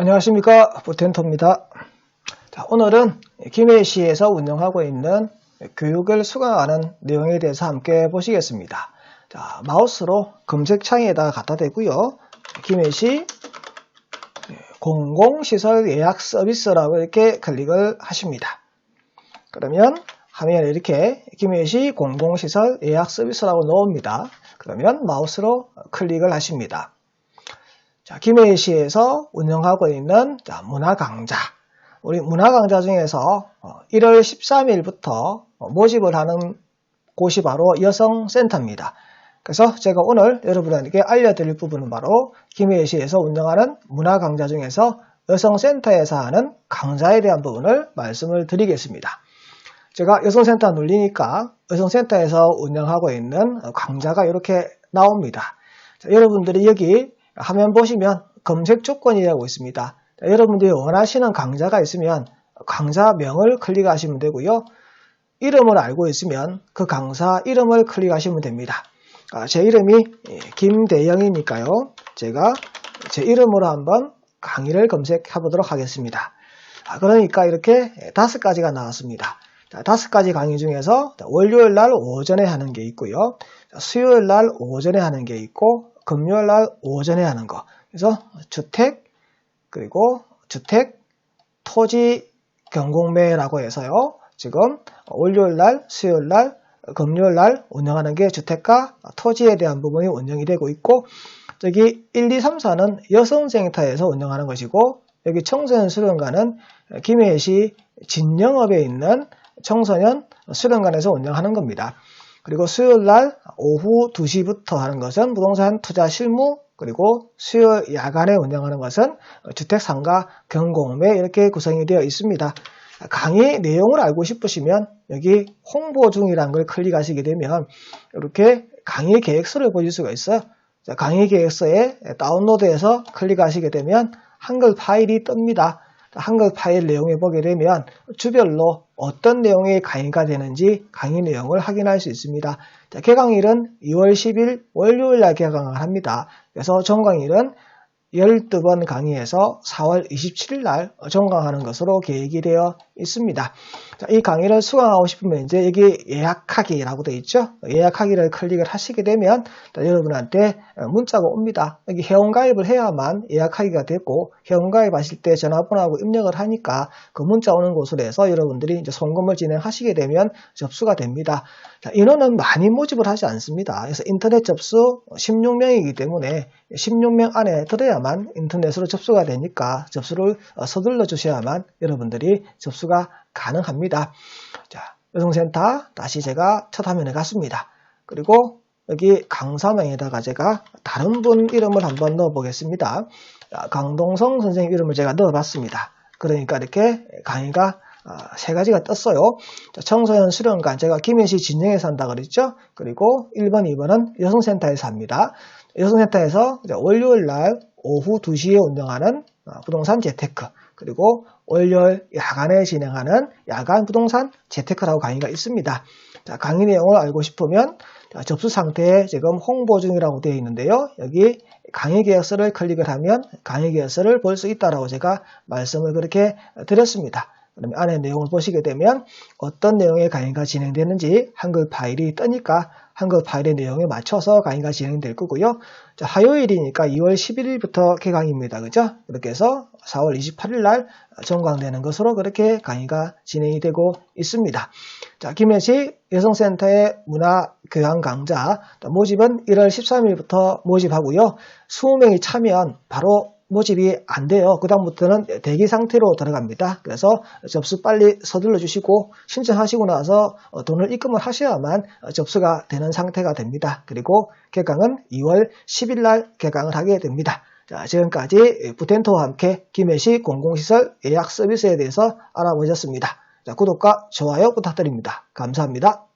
안녕하십니까 부텐토입니다. 자, 오늘은 김해시에서 운영하고 있는 교육을 수강하는 내용에 대해서 함께 보시겠습니다. 자, 마우스로 검색창에다 갖다 대고요. 김해시 공공시설 예약 서비스라고 이렇게 클릭을 하십니다. 그러면 화면에 이렇게 김해시 공공시설 예약 서비스라고 나옵니다. 그러면 마우스로 클릭을 하십니다. 자, 김해시에서 운영하고 있는 자, 문화강좌. 우리 문화강좌 중에서 1월 어, 13일부터 모집을 하는 곳이 바로 여성센터입니다. 그래서 제가 오늘 여러분에게 알려드릴 부분은 바로 김해시에서 운영하는 문화강좌 중에서 여성센터에서 하는 강좌에 대한 부분을 말씀을 드리겠습니다. 제가 여성센터 눌리니까 여성센터에서 운영하고 있는 강좌가 이렇게 나옵니다. 자, 여러분들이 여기 화면 보시면 검색 조건이라고 있습니다. 여러분들이 원하시는 강좌가 있으면 강좌명을 클릭하시면 되고요. 이름을 알고 있으면 그 강사 이름을 클릭하시면 됩니다. 아, 제 이름이 예, 김대영이니까요. 제가 제 이름으로 한번 강의를 검색해 보도록 하겠습니다. 아, 그러니까 이렇게 다섯 가지가 나왔습니다. 다섯 가지 강의 중에서 월요일 날 오전에 하는 게 있고요. 수요일 날 오전에 하는 게 있고 금요일 날 오전에 하는 거. 그래서 주택 그리고 주택 토지 경공매라고 해서요. 지금 월요일 날, 수요일 날, 금요일 날 운영하는 게 주택과 토지에 대한 부분이 운영이 되고 있고 저기 1, 2, 3, 4는 여성센터에서 운영하는 것이고 여기 청소년 수련관은 김해시 진영업에 있는 청소년 수련관에서 운영하는 겁니다. 그리고 수요일 날 오후 2시부터 하는 것은 부동산 투자 실무 그리고 수요일 야간에 운영하는 것은 주택 상가 경공매 이렇게 구성이 되어 있습니다. 강의 내용을 알고 싶으시면 여기 홍보 중이라는 걸 클릭하시게 되면 이렇게 강의 계획서를 보실 수가 있어요. 강의 계획서에 다운로드해서 클릭하시게 되면 한글 파일이 뜹니다. 한글 파일 내용을 보게 되면 주별로 어떤 내용의 강의가 되는지 강의 내용을 확인할 수 있습니다. 자, 개강일은 2월 10일 월요일 날 개강을 합니다. 그래서 전강일은 12번 강의에서 4월 27일 날 종강하는 것으로 계획이 되어 있습니다. 자, 이 강의를 수강하고 싶으면 이제 여기 예약하기라고 되어 있죠. 예약하기를 클릭을 하시게 되면 여러분한테 문자가 옵니다. 여기 회원가입을 해야만 예약하기가 되고 회원가입하실 때 전화번호하고 입력을 하니까 그 문자 오는 곳으로 해서 여러분들이 이제 송금을 진행하시게 되면 접수가 됩니다. 자, 인원은 많이 모집을 하지 않습니다. 그래서 인터넷 접수 16명이기 때문에 16명 안에 들어야만 인터넷으로 접수가 되니까 접수를 어, 서둘러 주셔야만 여러분들이 접수가 가능합니다. 자, 여성센터 다시 제가 첫 화면에 갔습니다. 그리고 여기 강사명에다가 제가 다른 분 이름을 한번 넣어 보겠습니다. 강동성 선생님 이름을 제가 넣어 봤습니다. 그러니까 이렇게 강의가 아, 세 가지가 떴어요. 청소년 수련관, 제가 김해시 진영에 산다 그랬죠. 그리고 1번, 2번은 여성센터에서 합니다. 여성센터에서 월요일 날 오후 2시에 운영하는 아, 부동산 재테크, 그리고 월요일 야간에 진행하는 야간 부동산 재테크라고 강의가 있습니다. 자, 강의 내용을 알고 싶으면 접수 상태에 지금 홍보 중이라고 되어 있는데요. 여기 강의 계약서를 클릭을 하면 강의 계약서를 볼 수 있다라고 제가 말씀을 그렇게 드렸습니다. 그다음에 안에 내용을 보시게 되면 어떤 내용의 강의가 진행되는지 한글 파일이 뜨니까 한글 파일의 내용에 맞춰서 강의가 진행될 거고요. 자, 화요일이니까 2월 11일부터 개강입니다. 그죠? 그렇게 해서 4월 28일 날 전광되는 것으로 그렇게 강의가 진행이 되고 있습니다. 자, 김해시 여성센터의 문화 교양 강좌 모집은 1월 13일부터 모집하고요. 20명이 참여한 바로 모집이 안 돼요. 그 다음부터는 대기 상태로 들어갑니다. 그래서 접수 빨리 서둘러 주시고 신청하시고 나서 어, 돈을 입금을 하셔야만 접수가 되는 상태가 됩니다. 그리고 개강은 2월 10일 날 개강을 하게 됩니다. 자, 지금까지 부텐토와 함께 김해시 공공시설 예약 서비스에 대해서 알아보셨습니다. 자, 구독과 좋아요 부탁드립니다. 감사합니다.